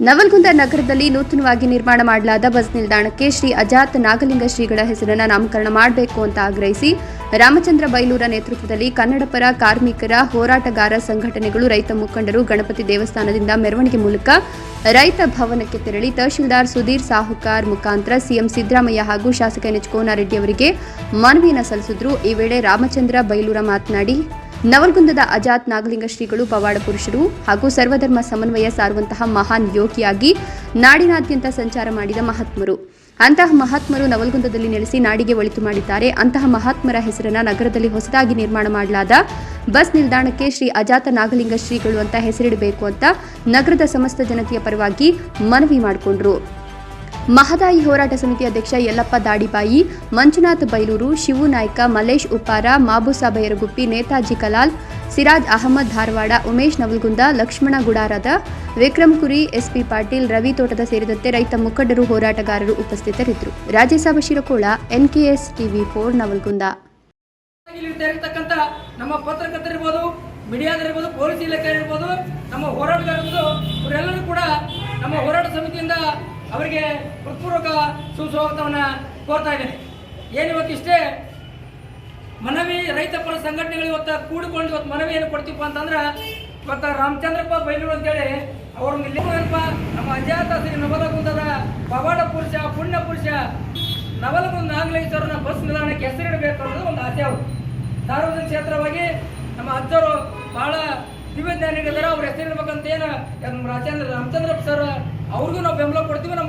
ನವಲ್ಗುಂದ ನಗರದಲ್ಲಿ ನೂತನವಾಗಿ ನಿರ್ಮಾಣ ಮಾಡಲಾದ ಬಸ್ ನಿಲ್ದಾಣಕ್ಕೆ ಶ್ರೀ ಅಜಾತ್ ನಾಗಲಿಂಗ ಶ್ರೀಗಳ ಹೆಸರನ್ನು ನಾಮಕರಣ ಮಾಡಬೇಕು ಅಂತ ಆಗ್ರಹಿಸಿ ರಾಮಚಂದ್ರ ಬೈಲೂರ ನೇತೃತ್ವದಲ್ಲಿ ಕನ್ನಡಪರ ಕಾರ್ಮಿಕರ ಹೋರಾಟಗಾರ ಸಂಘಟನೆಗಳು ರೈತ ಮುಖಂಡರು ಗಣಪತಿ ದೇವಸ್ಥಾನದಿಂದ ಮೆರವಣಿಗೆ ಮೂಲಕ ರೈತ ಭವನಕ್ಕೆ ತೆರಳಿ ತಹಶೀಲ್ದಾರ್ ಸುಧೀರ್ ಸಾಹುಕಾರ್ ಮುಖಾಂತರ ಸಿಎಂ ಸಿದ್ದರಾಮಯ್ಯ ಹಾಗೂ ಶಾಸಕ ಎನ್ ಎಚ್ ಕೋನಾರೆಡ್ಡಿ ಅವರಿಗೆ ಮನವಿಯನ್ನು ಸಲ್ಲಿಸಿದ್ರು. ಈ ವೇಳೆ ರಾಮಚಂದ್ರ ಬೈಲೂರ ಮಾತನಾಡಿ ನವಲ್ಗುಂದದ ಅಜಾತ್ ನಾಗಲಿಂಗ ಶ್ರೀಗಳು, ಪವಾಡ ಪುರುಷರು ಹಾಗೂ ಸರ್ವಧರ್ಮ ಸಮನ್ವಯ ಸಾರುವಂತಹ ಮಹಾನ್ ಯೋಗಿಯಾಗಿ ನಾಡಿನಾದ್ಯಂತ ಸಂಚಾರ ಮಾಡಿದ ಮಹಾತ್ಮರು. ಅಂತಹ ಮಹಾತ್ಮರು ನವಲ್ಗುಂದದಲ್ಲಿ ನೆಲೆಸಿ ನಾಡಿಗೆ ಒಳಿತು ಮಾಡಿದ್ದಾರೆ. ಅಂತಹ ಮಹಾತ್ಮರ ಹೆಸರನ್ನ ನಗರದಲ್ಲಿ ಹೊಸದಾಗಿ ನಿರ್ಮಾಣ ಮಾಡಲಾದ ಬಸ್ ನಿಲ್ದಾಣಕ್ಕೆ ಶ್ರೀ ಅಜಾತ ನಾಗಲಿಂಗ ಶ್ರೀಗಳು ಅಂತ ಹೆಸರಿಡಬೇಕು ಅಂತ ನಗರದ ಸಮಸ್ತ ಜನತೆಯ ಪರವಾಗಿ ಮನವಿ ಮಾಡಿಕೊಂಡ್ರು. ಮಹದಾಯಿ ಹೋರಾಟ ಸಮಿತಿ ಅಧ್ಯಕ್ಷ ಯಲ್ಲಪ್ಪ ದಾಡಿಬಾಯಿ, ಮಂಜುನಾಥ್ ಬೈಲೂರು, ಶಿವು ನಾಯ್ಕ ಮಲೇಶ್ ಉಪ್ಪಾರ, ಮಾಬುಸಾ ಬೈರಗುಪ್ಪಿ, ನೇತಾಜಿ ಕಲಾಲ್, ಸಿರಾಜ್ ಅಹಮದ್ ಧಾರವಾಡ, ಉಮೇಶ್ ನವಲ್ಗುಂದ, ಲಕ್ಷ್ಮಣ ಗುಡಾರದ, ವಿಕ್ರಮ್ ಕುರಿ, ಎಸ್ಪಿ ಪಾಟೀಲ್, ರವಿ ತೋಟದ ಸೇರಿದಂತೆ ರೈತ ಮುಖಂಡರು ಹೋರಾಟಗಾರರು ಉಪಸ್ಥಿತರಿದ್ದರು. Rajya Sabha Shirakol, NKS TV four Navalgund. ನಮ್ಮ ಪತ್ರಕರ್ತರಿರ್ಬೋದು ಪೊಲೀಸ್ ಇಲಾಖೆ ಇರ್ಬೋದು, ನಮ್ಮ ಹೋರಾಟಗಾರರು ಇವರೆಲ್ಲರೂ ಕೂಡ ನಮ್ಮ ಹೋರಾಟ ಸಮಿತಿಯಿಂದ ಅವರಿಗೆ ಹೃತ್ಪೂರ್ವಕ ಸುಸ್ವಾಗತವನ್ನು ಕೋರ್ತಾ ಇದ್ದೇನೆ. ಏನು ಇವತ್ತಿಷ್ಟೇ ಮನವಿ ರೈತ ಸಂಘಟನೆಗಳು ಇವತ್ತು ಕೂಡಿಕೊಂಡು ಇವತ್ತು ಏನು ಕೊಡ್ತೀವಪ್ಪ ಅಂತಂದ್ರೆ ಇವತ್ತು ರಾಮಚಂದ್ರಪ್ಪ ಬೈಲೂರು ಅಂತೇಳಿ ಅವ್ರ ಏನಪ್ಪ? ನಮ್ಮ ಅಜಾತ ಶ್ರೀ ನವಲಗುಂದದ ಪವಾಡ ಪುರುಷ, ಪುಣ್ಯ ಪುರುಷ, ನವಲಗುಂದ ನಾಗಲೇಶ್ವರನ ಬಸ್ ನಿಲ್ದಾಣಕ್ಕೆ ಹೆಸರಿಡಬೇಕು ಅನ್ನೋದು ಒಂದು ಆಸೆ ಅವರು ಸಾರ್ವಜನಿಕ ಕ್ಷೇತ್ರವಾಗಿ ನಮ್ಮ ಅಜ್ಜರು ಬಹಳ ದಿವ್ಯ ಅವ್ರ ಹೆಸರಿಡ್ಬೇಕಂತ ಏನು ನಮ್ಮ ರಾಜೇಂದ್ರ ರಾಮಚಂದ್ರಪ್ಪ ಸರ್ ಅವ್ರಿಗೂ ನಾವು ಬೆಂಬಲ ಕೊಡ್ತೀವಿ ನಮ್ಮ